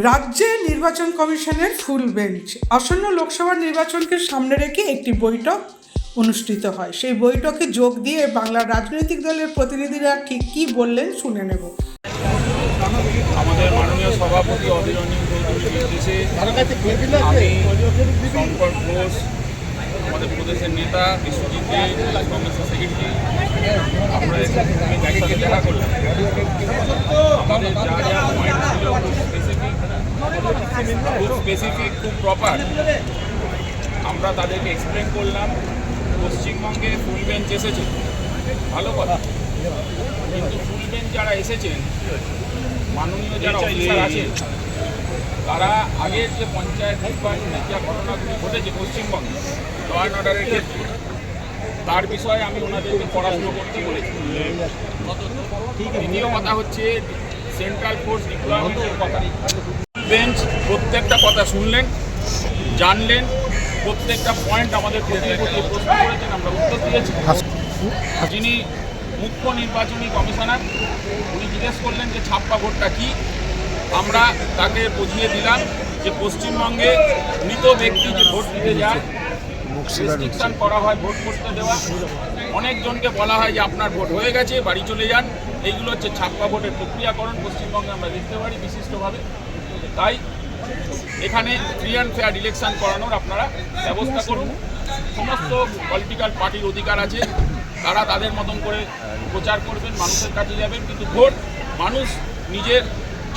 রাজ্যে নির্বাচন কমিশনের ফুল বেঞ্চ। আসন্ন লোকসভা নির্বাচনকে সামনে রেখে একটি বৈঠক অনুষ্ঠিত হয়। সেই বৈঠকে যোগ দিয়ে বাংলার রাজনৈতিক দলের প্রতিনিধিরা ঠিক কী বললেন শুনে নেব। আমাদের মাননীয় সভাপতি অধীর রঞ্জন চৌধুরীর নির্দেশে আমি আমাদের প্রদেশের নেতা, বিশ্বজিৎ দে, কংগ্রেসের সেক্রেটারি আমরা খুব প্রপার আমরা তাদেরকে এক্সপ্লেন করলাম, পশ্চিমবঙ্গে ফুল বেঞ্চ এসেছে। ভালো কথা। কিন্তু ফুল বেঞ্চ যারা এসেছেন, মাননীয় যারা অফিসার আছেন, তারা আগের যে পঞ্চায়েত যা ঘটনাগুলি ঘটেছে পশ্চিমবঙ্গে ল অর্ডারের ক্ষেত্রে তার বিষয়ে আমি ওনাদেরকে পড়াশুনো করতে বলেছি। দ্বিতীয় কথা হচ্ছে সেন্ট্রাল ফোর্স ডিপ্লয়মেন্টের বেঞ্চ প্রত্যেকটা কথা শুনলেন, জানলেন, প্রত্যেকটা পয়েন্ট আমাদের প্রশ্ন করেছেন, আমরা উত্তর দিয়েছি। যিনি মুখ্য নির্বাচনী কমিশনার, উনি জিজ্ঞেস করলেন যে ছাপ্পা ভোটটা কি? আমরা তাকে বুঝিয়ে দিলাম যে পশ্চিমবঙ্গে মৃত ব্যক্তি যে ভোট দিতে যায় রেস্ট্রিকশন করা হয় ভোট করতে দেওয়া। অনেকজনকে বলা হয় যে আপনার ভোট হয়ে গেছে, বাড়ি চলে যান। এইগুলো হচ্ছে ছাপ্পা ভোটের প্রক্রিয়াকরণ, পশ্চিমবঙ্গে আমরা দেখতে পারি বিশিষ্টভাবে। তাই এখানে ফ্রি অ্যান্ড ফেয়ার ইলেকশন করানোর আপনারা ব্যবস্থা করুন। সমস্ত পলিটিক্যাল পার্টির অধিকার আছে। তারা তাদের মতন করে প্রচার করবেন, মানুষের কাছে যাবেন। কিন্তু ভোট মানুষ নিজের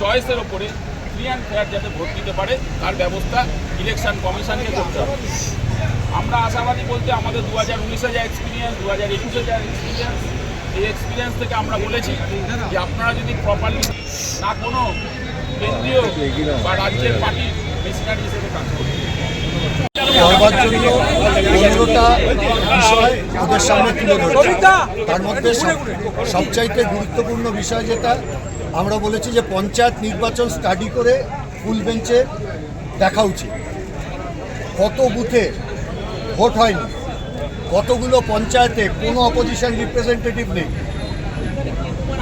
চয়েসের ওপরে ফ্রি অ্যান্ড ফেয়ার যাতে ভোট দিতে পারে, তার ব্যবস্থা ইলেকশন কমিশনকে করতে হবে। আমরা আশাবাদী বলতে আমাদের দু হাজার উনিশে যা এক্সপিরিয়েন্স দু হাজার একুশে যা এক্সপিরিয়েন্স এই এক্সপিরিয়েন্স থেকে আমরা বলেছি যে আপনারা যদি প্রপারলি না কোনো কেন্দ্রীয় বা রাজ্যের পার্টি মেশিনারি হিসেবে কাজ করবেন করবার জন্য পনেরোটা বিষয় ওদের সামনে তুলে ধরেছে তার মধ্যে সব- সবচাইতে গুরুত্বপূর্ণ বিষয় যেটা আমরা বলেছি যে পঞ্চায়েত নির্বাচন স্টাডি করে ফুল বেঞ্চে দেখা উচিত। কত বুথে ভোট হয়নি। কতগুলো পঞ্চায়েতে কোনো অপোজিশন রিপ্রেজেন্টেটিভ নেই।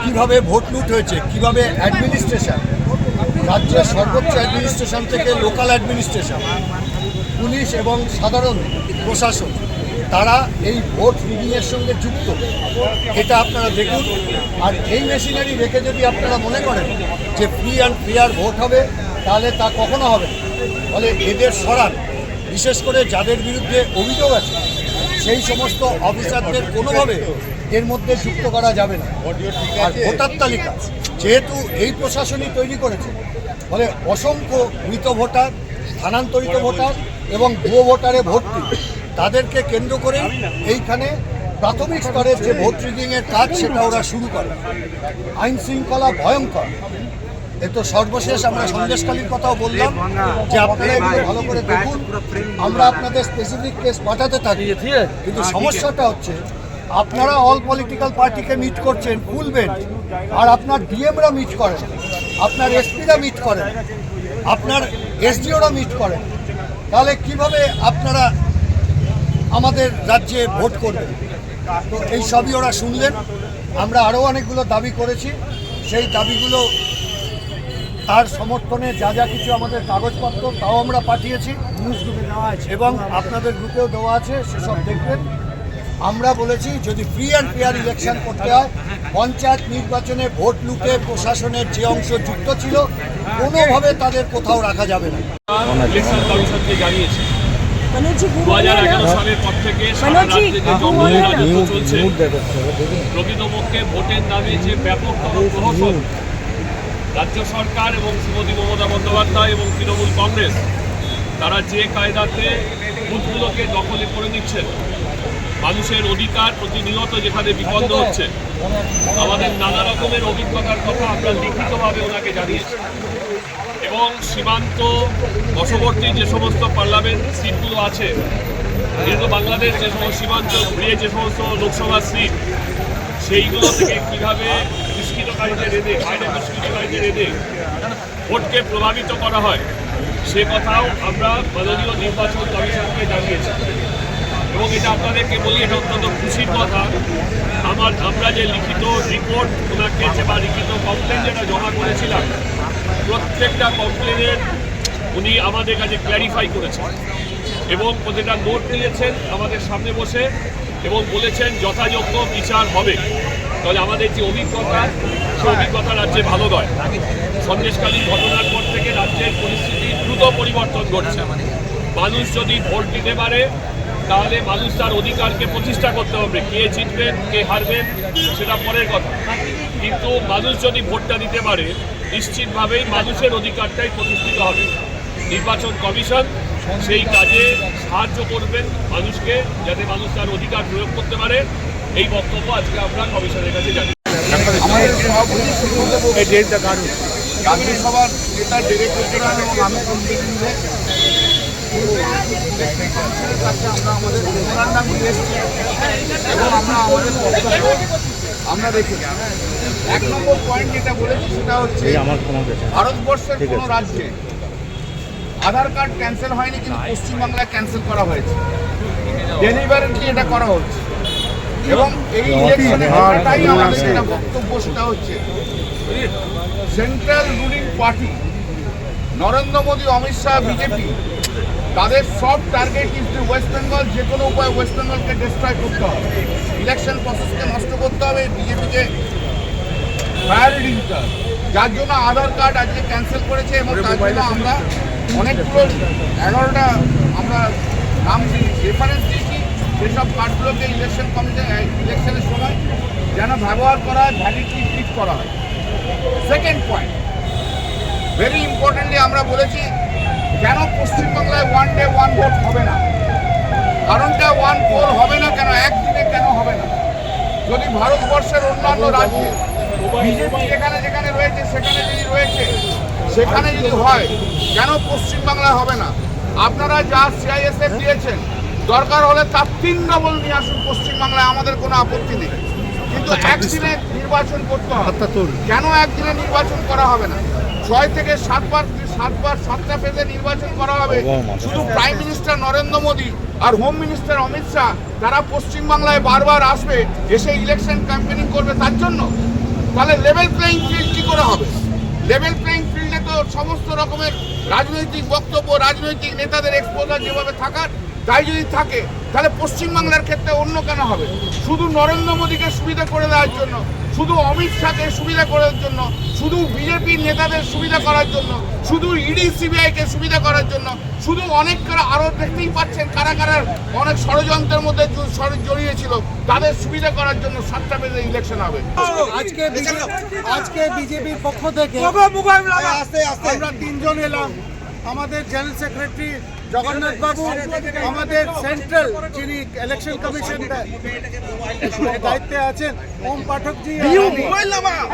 কীভাবে ভোট লুট হয়েছে, কীভাবে অ্যাডমিনিস্ট্রেশন রাজ্যের সর্বোচ্চ অ্যাডমিনিস্ট্রেশন থেকে লোকাল অ্যাডমিনিস্ট্রেশন পুলিশ এবং সাধারণ প্রশাসন, তারা এই ভোট রিডিংয়ের সঙ্গে যুক্ত। এটা আপনারা দেখুন। আর এই মেশিনারি রেখে যদি আপনারা মনে করেন যে ফ্রি অ্যান্ড ফেয়ার ভোট হবে, তাহলে তা কখনো হবে ফলে এদের সরান। বিশেষ করে যাদের বিরুদ্ধে অভিযোগ আছে, সেই সমস্ত অফিসারদের কোনোভাবে এর মধ্যে যুক্ত করা যাবে না। আর ভোটার তালিকা, যেহেতু এই প্রশাসনই তৈরি করেছে, ফলে অসংখ্য মৃত ভোটার, স্থানান্তরিত ভোটার এবং ভুয়ো ভোটারে ভর্তি, তাদেরকে কেন্দ্র করে এইখানে প্রাথমিক স্তরের যে ভোট রিডিংয়ের কাজ, সেটা ওরা শুরু করে। আইন শৃঙ্খলা ভয়ঙ্কর। তো সর্বশেষ আমরা সন্দেশকালীর কথাও বললাম যে আপনারা এগুলো ভালো করে দেখুন। আমরা আপনাদের স্পেসিফিক কেস পাঠাতে থাকি। কিন্তু সমস্যাটা হচ্ছে, আপনারা অল পলিটিক্যাল পার্টিকে মিট করছেন বেঞ্চ আর আপনার ডিএমরা মিট করেন, আপনার এসপিরা মিট করেন, আপনার এসডিওরা মিট করেন। তাহলে কীভাবে আপনারা আমাদের রাজ্যে ভোট করবেন? তো এই সবই ওরা শুনলেন। আমরা আরও অনেকগুলো দাবি করেছি। সেই দাবিগুলো তার সমর্থনে যা যা কিছু আমাদের কাগজপত্র তাও আমরা পাঠিয়েছি। এবং আপনাদের গ্রুপেও দেওয়া আছে সেসব দেখবেন। আমরা বলেছি যদি ফ্রি অ্যান্ড ফেয়ার ইলেকশন করতে হয় পঞ্চায়েত নির্বাচনে ভোট লুটে প্রশাসনের যে অংশ যুক্ত ছিল কোনোভাবে তাদের কোথাও রাখা যাবে না। সালের প্রকৃতপক্ষে ভোটের নামে যে ব্যাপক রাজ্য সরকার এবং শ্রীমতী মমতা বন্দ্যোপাধ্যায় এবং তৃণমূল কংগ্রেস, তারা যে কায়দাতে বুথগুলোকে দখলে করে নিচ্ছেন, মানুষের অধিকার প্রতিনিয়ত যেখানে বিপন্ন হচ্ছে, আমাদের নানা রকমের অভিজ্ঞতার কথা আমরা লিখিতভাবে ওনাকে জানিয়েছি। এবং সীমান্ত বশবর্তী যে সমস্ত পার্লামেন্ট সিটগুলো আছে যেহেতু বাংলাদেশ যে সমস্ত সীমান্ত ঘুরিয়ে যে সমস্ত লোকসভা সিট, সেইগুলো থেকে কীভাবে দুষ্কৃতকারীদের এনে বাইরে দুষ্কৃতকারীদের এনে ভোটকে প্রভাবিত করা হয়, সে কথাও আমরা মাননীয় নির্বাচন কমিশনকে জানিয়েছি। এবং এটা আপনাদেরকে বলি, এটা অত্যন্ত খুশির কথা। আমার, আমরা যে লিখিত রিপোর্ট ওনাকে বা লিখিত কমপ্লেন যেটা জমা করেছিলাম, প্রত্যেকটা কমপ্লেনের উনি আমাদের কাছে ক্ল্যারিফাই করেছেন। এবং প্রতিটা নোট নিয়েছেন আমাদের সামনে বসে এবং বলেছেন যথাযোগ্য বিচার হবে। তাহলে আমাদের যে অভিজ্ঞতা সেই অভিজ্ঞতা রাজ্যে ভালো নয়। সন্দেশকালীন ঘটনার পর থেকে রাজ্যের পরিস্থিতি দ্রুত পরিবর্তন ঘটছে। মানুষ যদি ভোট দিতে পারে তাহলে মানুষ তার অধিকারকে প্রতিষ্ঠা করতে হবে। কে জিতবেন কে হারবেন সেটা পরের কথা। কিন্তু মানুষ যদি ভোটটা দিতে পারে নিশ্চিতভাবেই মানুষের অধিকারটাই প্রতিষ্ঠিত হবে। নির্বাচন কমিশন সেই কাজে সাহায্য করবেন মানুষকে যাতে মানুষ তার অধিকার প্রয়োগ করতে পারে। এই বক্তব্য আজকে আমরা কমিশনের কাছে জানি। নেতা এবং আমি আমরা আমাদের মেমোরান্ডাম নিয়ে এসেছি এবং আমরা আমাদের বক্তব্য আমরা রেখেছি এক নম্বর পয়েন্ট যেটা বলেছি সেটা হচ্ছে ভারতবর্ষের কোনো রাজ্যে আধার কার্ড ক্যান্সেল হয়নি কিন্তু পশ্চিমবাংলায় ক্যান্সেল করা হয়েছে। ডেলিভারেন্টলি এটা করা হচ্ছে? এবং এই বক্তব্য সেটা হচ্ছে central ruling party Narendra Modi Amit Shah BJP তাদের সব টার্গেট ইজ ওয়েস্ট বেঙ্গল যে কোনো উপায়ে ওয়েস্ট বেঙ্গলকে ডিস্ট্রয় করতে হবে। ইলেকশন প্রসেসকে নষ্ট করতে হবে বিজেপিকে প্রায়োরিটি দিতে হবে। যার জন্য আধার কার্ড আজকে ক্যান্সেল করেছে এবং তার জন্য আমরা অনেকগুলো এগারোটা আমরা নাম রেফারেন্স দিয়েছি। সেসব কার্ডগুলোকে ইলেকশন কমিশন ইলেকশনের সময় যেন ব্যবহার করা হয় ভ্যালিডলি ট্রিট করা হয়। সেকেন্ড পয়েন্ট ভেরি ইম্পর্টেন্টলি আমরা বলেছি, কেন পশ্চিমবাংলায় ওয়ান ডে ওয়ান ভোট হবে না? কারণটা ওয়ান পোল হবে না কেন? একদিনে কেন হবে না? যদি ভারতবর্ষের অন্যান্য রাজ্যে বিজেপি যেখানে যেখানে রয়েছে, সেখানে যদি রয়েছে, সেখানে যদি হয়, কেন পশ্চিমবাংলায় হবে না? আপনারা যা সিআইএসএফ দিয়েছেন দরকার হলে তার তিন ডবল নিয়ে আসুন পশ্চিমবাংলায় আমাদের কোনো আপত্তি নেই। কিন্তু একদিনে নির্বাচন করতে হবে। কেন একদিনে নির্বাচন করা হবে না? ছয় থেকে সাতবার সাতবার সাতটা ফেজে নির্বাচন করা হবে। শুধু প্রাইম মিনিস্টার নরেন্দ্র মোদী আর হোম মিনিস্টার অমিত শাহ তারা পশ্চিমবাংলায় বারবার আসবে এসে ইলেকশন ক্যাম্পেনিং করবে তার জন্য? তাহলে লেভেল প্লেইং ফিল্ড কী করে হবে? লেভেল প্লেইং ফিল্ডে তো সমস্ত রকমের রাজনৈতিক বক্তব্য রাজনৈতিক নেতাদের এক্সপোজার যেভাবে থাকার তাই যদি থাকে তাহলে পশ্চিমবাংলার ক্ষেত্রে অন্য কেন হবে? শুধু নরেন্দ্র মোদীকে সুবিধা করে দেওয়ার জন্য শুধু অমিত শাহকে সুবিধা করার জন্য শুধু বিজেপির নেতাদের সুবিধা করার জন্য শুধু ইডি সিবিআইকে সুবিধা করার জন্য শুধু অনেক কারা আরও দেখতেই পাচ্ছেন কারা কারা অনেক ষড়যন্ত্রের মধ্যে জ- ষড়- জড়িয়েছিল তাদের সুবিধা করার জন্য সাতটা বেজে ইলেকশন হবে। আজকে আজকে বিজেপির পক্ষ থেকে আমরা তিনজন এলাম। আমাদের জেনারেল সেক্রেটারি জগন্নাথ বাবু আমাদের সেন্ট্রাল যিনি ইলেকশন কমিশন দায়িত্বে আছেন ওম পাঠকজি।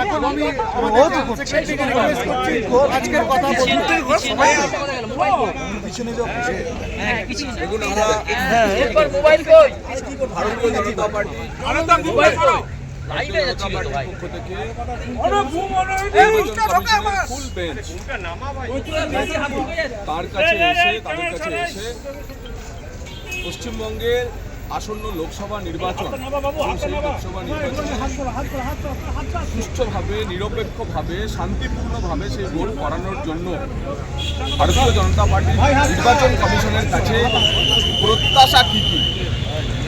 এখন আমি আমাদের সেক্রেটারিকে রিকোয়েস্ট করছি। আজকের কথা বলতে তার কাছে এসে তাদের কাছে এসে পশ্চিমবঙ্গের আসন্ন লোকসভা নির্বাচন। সেই লোকসভা নির্বাচনে সুষ্ঠুভাবে নিরপেক্ষভাবে শান্তিপূর্ণভাবে সেই ভোট করানোর জন্য ভারতীয় জনতা পার্টি নির্বাচন কমিশনের কাছে প্রত্যাশা কী কী?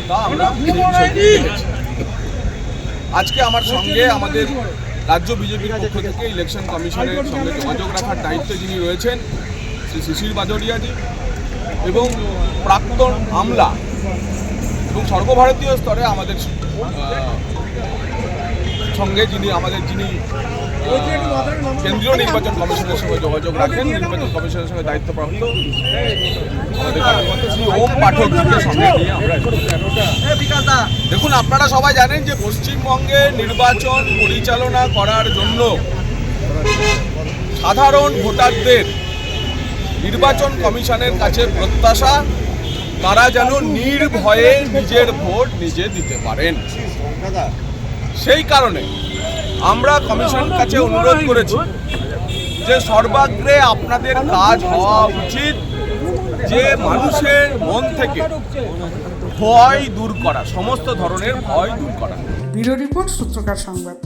তা আমরা। আজকে আমার সঙ্গে আমাদের রাজ্য বিজেপির পক্ষ থেকে ইলেকশন কমিশনের সঙ্গে যোগাযোগ রাখার দায়িত্বে যিনি রয়েছেন শ্রী শিশির বাজরিয়াজি এবং প্রাক্তন আমলা এবং সর্বভারতীয় স্তরে আমাদের সঙ্গে যিনি আমাদের, যিনি কেন্দ্রীয় নির্বাচন কমিশনের সঙ্গে যোগাযোগ রাখেন, নির্বাচন কমিশনের সঙ্গে দায়িত্বপ্রাপ্ত আমাদের দেখুন, আপনারা সবাই জানেন যে পশ্চিমবঙ্গে নির্বাচন পরিচালনা করার জন্য সাধারণ ভোটারদের নির্বাচন কমিশনের কাছে প্রত্যাশা, তারা যেন নির্ভয়ে নিজের ভোট নিজে দিতে পারেন। সেই কারণে আমরা কমিশন কাছে অনুরোধ করেছি যে সর্বাগ্রে আপনাদের কাজ হওয়া উচিত। যে মানুষের মন থেকে ভয় দূর করা, সমস্ত ধরনের ভয় দূর করা। ব্যুরো রিপোর্ট সূত্রকার সংবাদ।